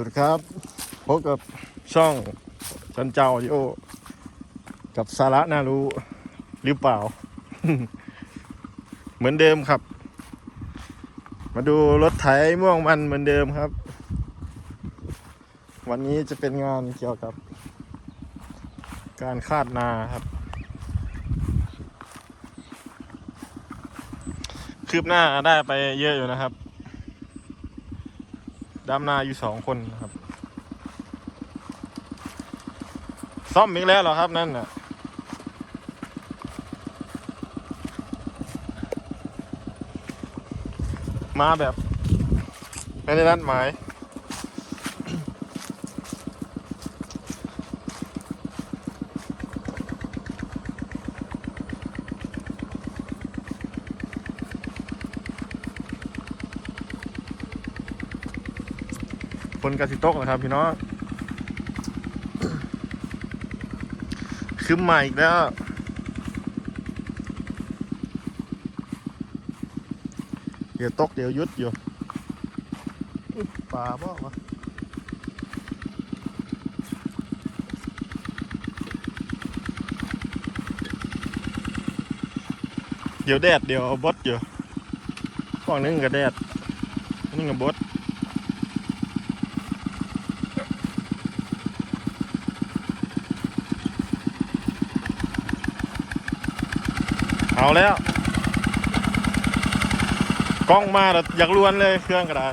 วัสดีครับ พบกับช่องจันเจ้าโอกับสาระน่ารู้หรือเปล่า เหมือนเดิมครับ มาดูรถไถม่วงมันเหมือนเดิมครับ วันนี้จะเป็นงานเกี่ยวกับ การคาดนาครับ คืบหน้าได้ไปเยอะอยู่นะครับ ดำนาอยู่สองคนครับ ซ่อมอีกแล้วเหรอครับนั่นน่ะมาแบบ ไม่ได้นัดหมาย นกระสิโตกนะครับพี่น้องขึ้นมาอีกแล้วเดี๋ยวตกเดี๋ยวยุดอยู่ปลาบ่วะเดี๋ยวแดดเดี๋ยวเอาบดอยู่ฝั่งนึงกับแดดนี่กับบด เอาแล้ว กล้องมาแล้วอยากลวนเลยเครื่องก็ได้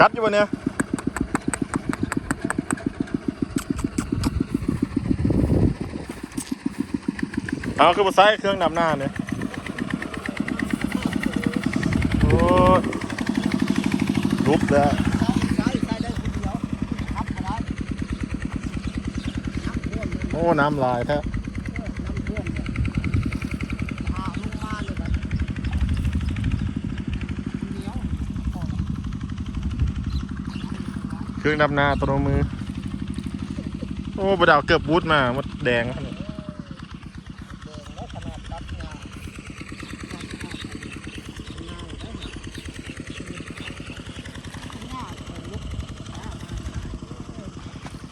กัดอยู่บนเนี้ยเอาคือมาใส่เครื่องดำหน้าเนี่ยโอ้ลุกแล้ว ใช้ใช้ได้คนเดียวทับอะไรทับเพื่ โอ้น้ำลายแท้เพื่อนเลยพาลงมาเลยแบเครื่องดำนาตัวมือ โอ้บดาวเกือบบูทมามดแดงขนแดง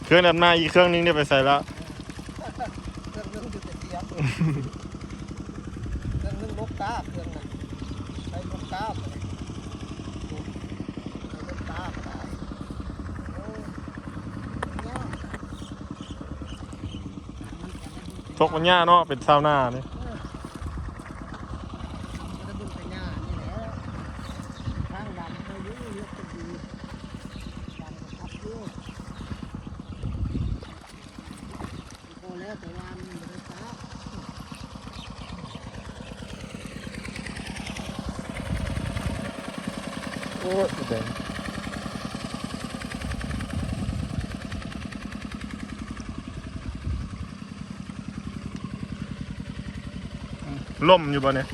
เครื่องดำนาอีกเครื่องนึงเนี่ยไปใส่ละ เครื่องนึงอยู่แต่เสียงเครื่องนึงลูกตาเครื่องนั้นใช้ลูกตาไปใช้ลูกตาก็ได้โอ้ยยาก ทกมันย่าเนาะเป็นซาวน่านี่จะบุญไปงานนี่แหละทางดำเขาอยู่เยอะก็ดีดำทับเยอะพอแล้วแต่ว่ามันไม่ได้ตาโอ้แดงล่มอยู่บ่เนี่ย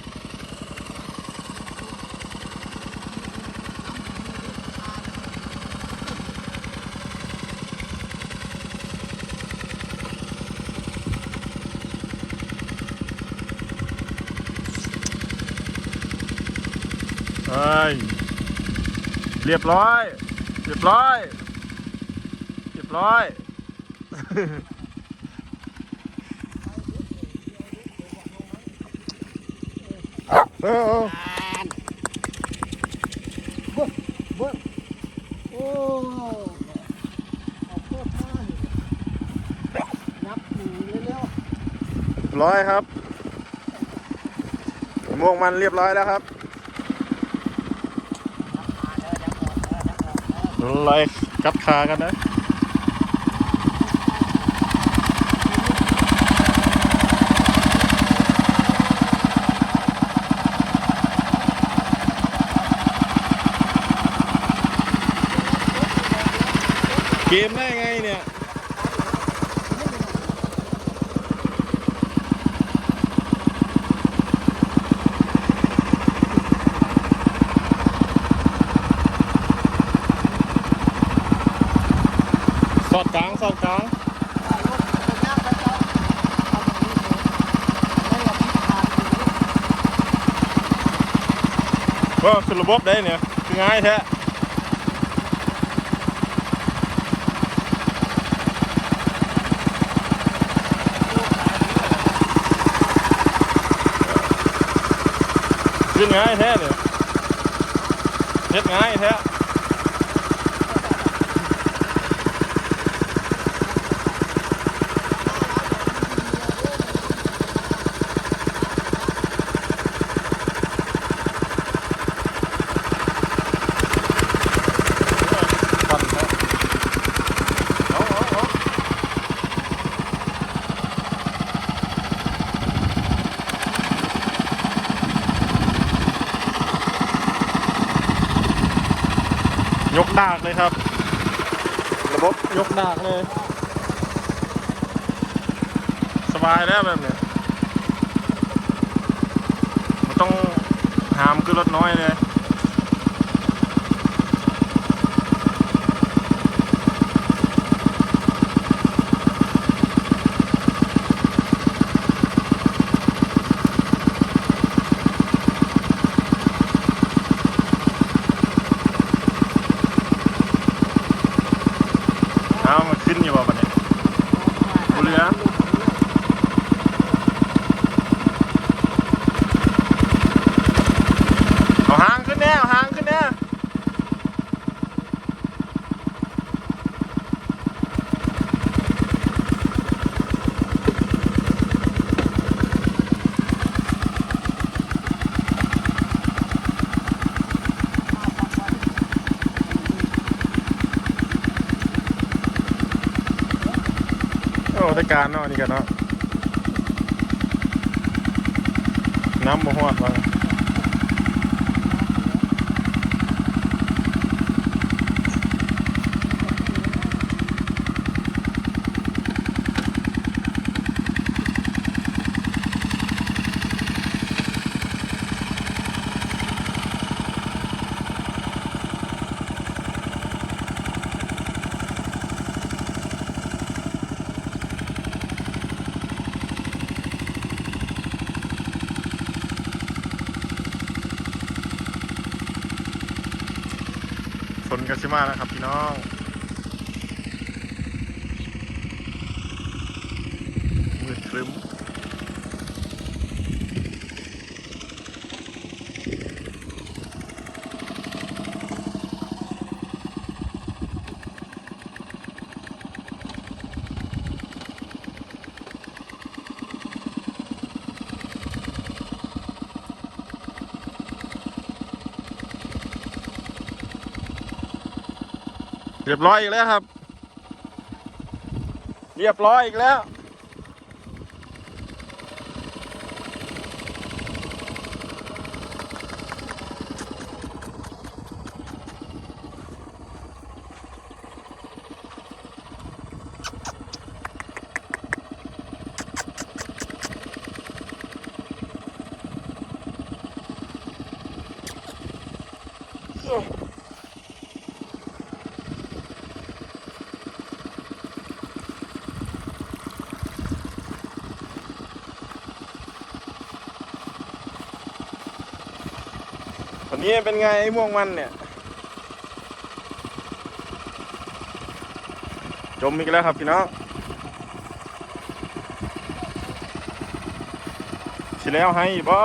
เอ้ยเรียบร้อย เรียบร้อย เรียบร้อย เออเออเบิ้งเบิ้งโอ้เอาโคตรมากยับหนีเร็วร้อยครับม่วงมันเรียบร้อยแล้วครับๆนับมาเด้อนับออกเด้อนับออกเด้อไล่กัดขากันนะ เกมได้ไงเนี่ยสอดกลางสอดกลาว่าสุดระบบได้เนี่ยง่ายแท้ คือง่ายแท้เนี่ยเฮ็ดง่ายแท้ปั่นแท้เอาเอาเอา ยกดากเลยครับ ระบบยกดากเลย สบายแล้วแบบเนี้ยมันต้องหามขึ้นรถน้อยเลย เอามันขึ้นอยู่บ่ปะเนี่ยบุเรือเอาหางขึ้นแน่เอาหางขึ้นแน่ ราชการเนาะนี่กันเนาะน้ำบ่ฮอดว่า กาซิมาแล้วครับพี่น้องมืดครึ้ม รียบร้อยอีกแล้วครับ เรียบร้อยอีกแล้ว นี่เป็นไงไอ้ม่วงมันเนี่ย จมอีกแล้วครับพี่น้องสิแล้วให้บ่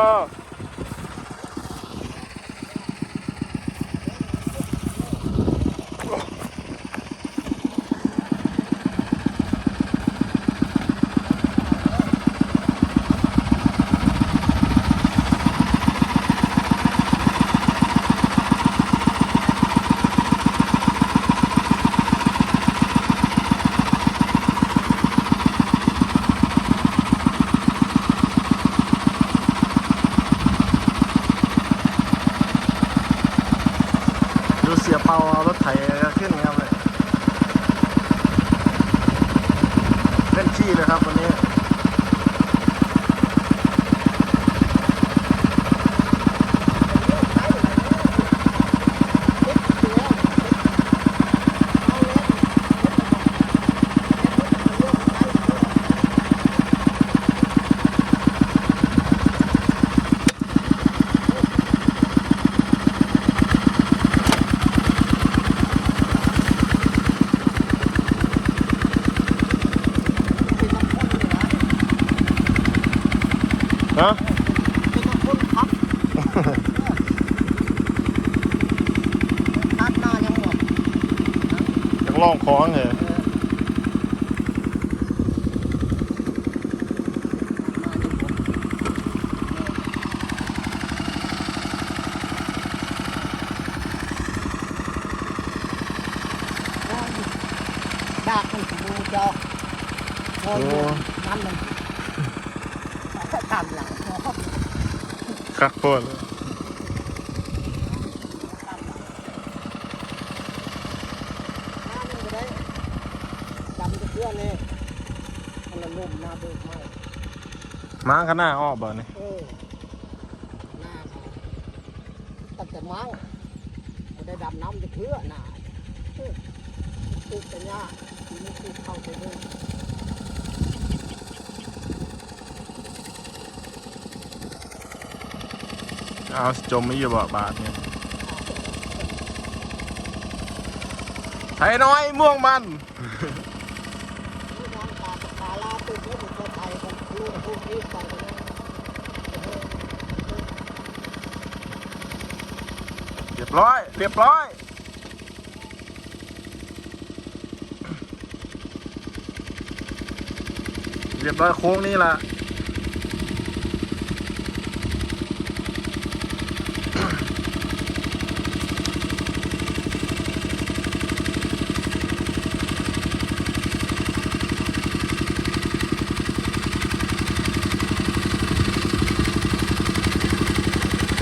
ลองของเหรอเออมายังหมดดากมันดูจอโอ้ยนั่นมันทำหลังพอคักโคตรเลย น้ำมันก็ได้ดำจะเพื่อนนี่มันละลุ่ มหน้าเบิกไม่ม้าข้างหน้าอ้อบ่เนี่ยเออหน้าเขาตั้งแต่เมาไม่ได้ดำน้ำจะเพื่อหน้าเออตุกแต่ยาทีนี้ตุกเข้าไปเลยเอาจมไม่อยู่บ่บาทเนี่ยไทยน้อยม่วงมันนี่นางตาตะกาลาตุกแล้วมันจะไปกันลูกพวกนี้ไปกันนะเออ เรียบร้อย เรียบร้อย เรียบร้อยโค้งนี่ละ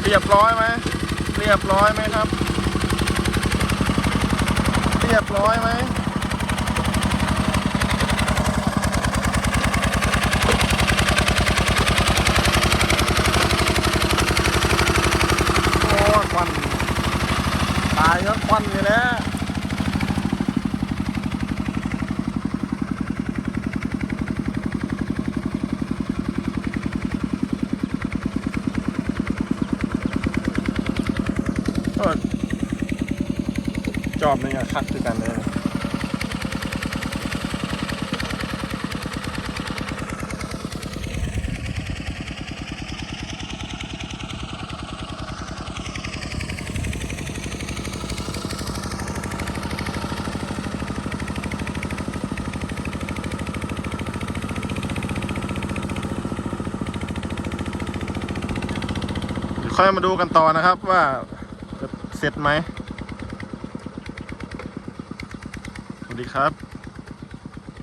เรียบร้อยไหม เรียบร้อยไหมครับ เรียบร้อยไหมโอ้ควันตายก็ควันอยู่แล้วเออ จอบนี่ก็คักคือกันเลยเดี๋ยวค่อยมาดูกันต่อนะครับว่าจะเสร็จไหม